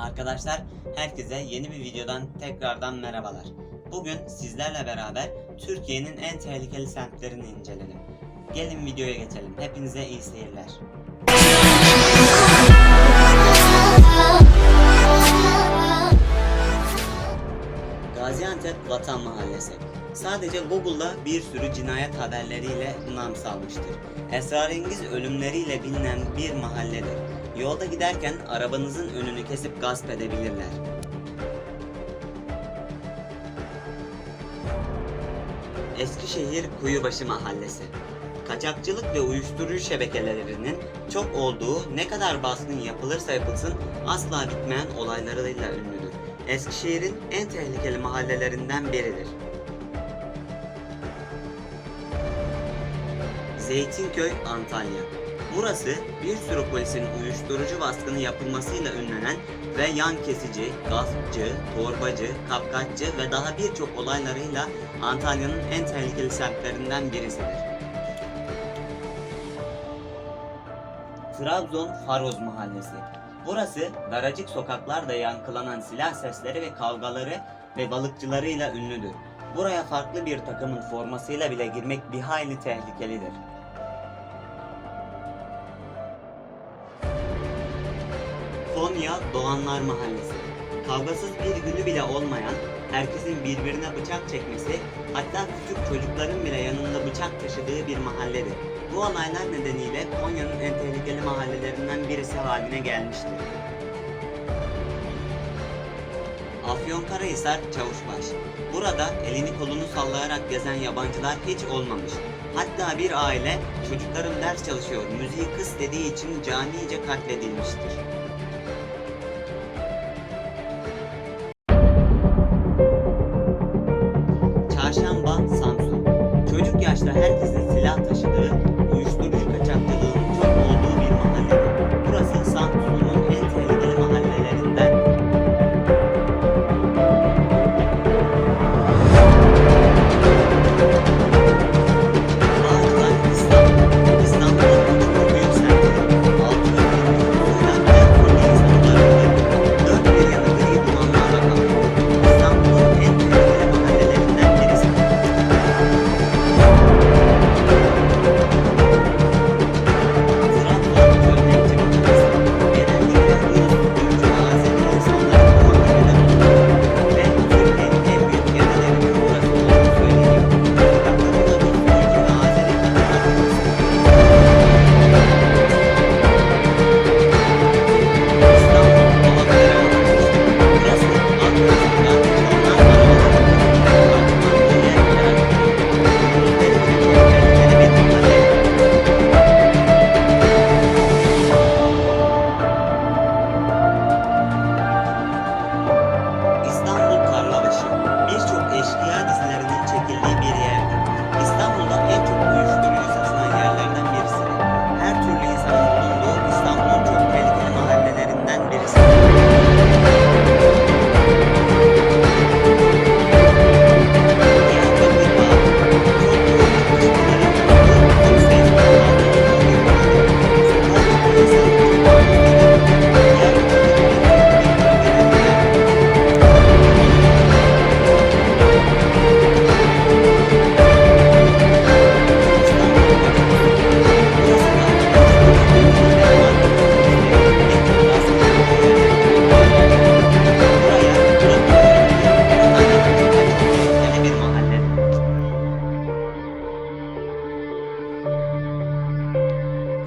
Arkadaşlar herkese yeni bir videodan tekrardan merhabalar. Bugün sizlerle beraber Türkiye'nin en tehlikeli semtlerini inceledim. Gelin videoya geçelim. Hepinize iyi seyirler. Gaziantep Vatan Mahallesi. Sadece Google'da bir sürü cinayet haberleriyle nam salmıştır. Esrarengiz ölümleriyle bilinen bir mahalledir. Yolda giderken arabanızın önünü kesip gasp edebilirler. Eskişehir Kuyubaşı Mahallesi. Kaçakçılık ve uyuşturucu şebekelerinin çok olduğu ne kadar baskın yapılırsa yapılsın asla bitmeyen olaylarıyla ünlüdür. Eskişehir'in en tehlikeli mahallelerinden biridir. Zeytinköy, Antalya. Burası bir sürü polisin uyuşturucu baskını yapılmasıyla ünlenen ve yan kesici, gaspçı, torbacı, kapkaççı ve daha birçok olaylarıyla Antalya'nın en tehlikeli semtlerinden birisidir. Trabzon Faroz Mahallesi. Burası daracık sokaklarda yankılanan silah sesleri ve kavgaları ve balıkçılarıyla ünlüdür. Buraya farklı bir takımın formasıyla bile girmek bir hayli tehlikelidir. Konya Doğanlar Mahallesi. Kavgasız bir günü bile olmayan, herkesin birbirine bıçak çekmesi, hatta küçük çocukların bile yanında bıçak taşıdığı bir mahalledir. Bu olaylar nedeniyle Konya'nın en tehlikeli mahallelerinden birisi haline gelmiştir. Afyonkarahisar Çavuşbaş. Burada elini kolunu sallayarak gezen yabancılar hiç olmamış. Hatta bir aile çocuklarım ders çalışıyor, müziği kıs dediği için canice katledilmiştir. sonra herkese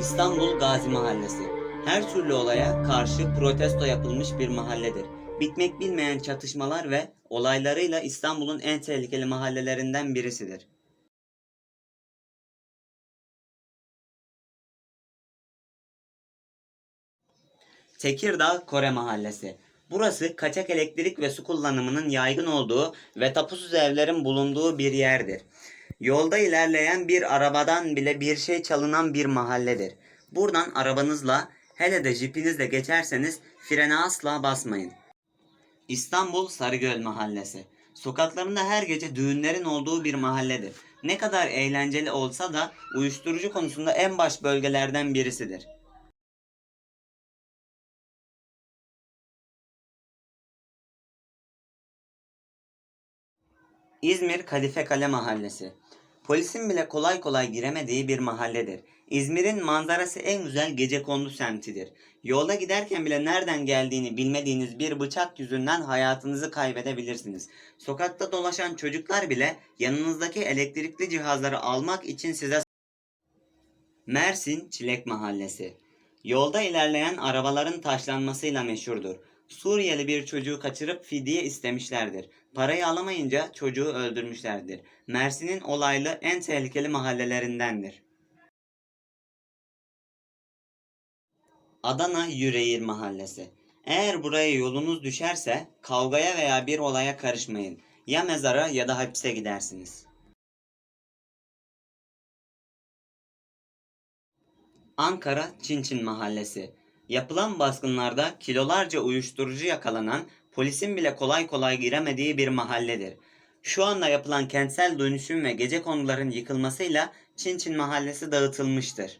İstanbul Gazi Mahallesi. Her türlü olaya karşı protesto yapılmış bir mahalledir. Bitmek bilmeyen çatışmalar ve olaylarıyla İstanbul'un en tehlikeli mahallelerinden birisidir. Tekirdağ Kore Mahallesi. Burası kaçak elektrik ve su kullanımının yaygın olduğu ve tapusuz evlerin bulunduğu bir yerdir. Yolda ilerleyen bir arabadan bile bir şey çalınan bir mahalledir. Buradan arabanızla hele de jipinizle geçerseniz frene asla basmayın. İstanbul Sarıgöl Mahallesi. Sokaklarında her gece düğünlerin olduğu bir mahalledir. Ne kadar eğlenceli olsa da uyuşturucu konusunda en baş bölgelerden birisidir. İzmir Kadife Kale Mahallesi. Polisin bile kolay kolay giremediği bir mahalledir. İzmir'in manzarası en güzel gecekondu semtidir. Yolda giderken bile nereden geldiğini bilmediğiniz bir bıçak yüzünden hayatınızı kaybedebilirsiniz. Sokakta dolaşan çocuklar bile yanınızdaki elektrikli cihazları almak için size Mersin Çilek Mahallesi. Yolda ilerleyen arabaların taşlanmasıyla meşhurdur. Suriyeli bir çocuğu kaçırıp fidye istemişlerdir. Parayı alamayınca çocuğu öldürmüşlerdir. Mersin'in olaylı en tehlikeli mahallelerindendir. Adana Yüreğir Mahallesi. Eğer buraya yolunuz düşerse kavgaya veya bir olaya karışmayın. Ya mezara ya da hapse gidersiniz. Ankara Çinçin Mahallesi. Yapılan baskınlarda kilolarca uyuşturucu yakalanan, polisin bile kolay kolay giremediği bir mahalledir. Şu anda yapılan kentsel dönüşüm ve gece konuların yıkılmasıyla Çinçin Mahallesi dağıtılmıştır.